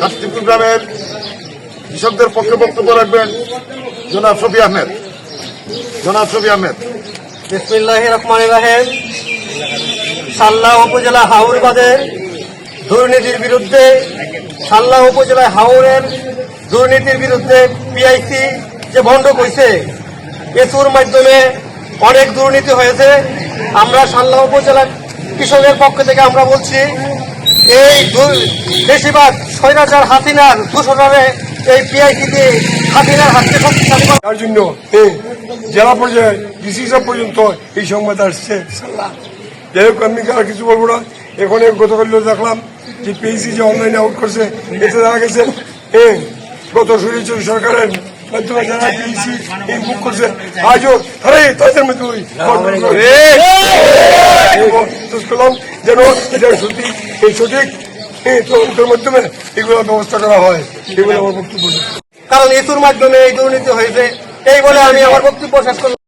কাস্তিপুর গ্রামের কৃষকদের পক্ষে বক্তব্য রাখবেন জনাব শফি আহমেদ। জনাব শফি আহমেদ। বিসমিল্লাহ রহমান রাহেম। সাল্লাহ উপজেলা দুর্নীতির বিরুদ্ধে সাল্লাহ উপজেলা হাওরের দুর্নীতির বিরুদ্ধে পিআইসি যে ভণ্ড কইছে, এসুর মাধ্যমে অনেক দুর্নীতি হয়েছে। আমরা সাল্লাহ উপজেলা কৃষকের পক্ষ থেকে আমরা বলছি এই দু- বেশিরভাগ স্বৈরাচার হাসিনার দূষণে এই পিআইসি দিয়ে হাসিনার হাতকে শক্তিশালী তার জন্য জেলা পর্যায়ে ডিসি সাহেব পর্যন্ত এই সংবাদ আসছে। যাই হোক আমি আর কিছু বলব না। এখন গতকাল দেখলাম যে পিএইচি যে অনলাইনে আউট করছে এতে দেখা গেছে এ গত সুরিচুর সরকারের মাধ্যমে যারা পিএইচি এই বুক করছে আজও তাদের মধ্যে ওই অনুরোধ করলাম যেন এটা সঠিক, এই সঠিক তদন্তের মাধ্যমে এগুলো ব্যবস্থা করা হয়। এগুলো আমার বক্তব্য। কারণ এতুর মাধ্যমে এই দুর্নীতি হয়েছে, এই বলে আমি আমার বক্তব্য শেষ করলাম।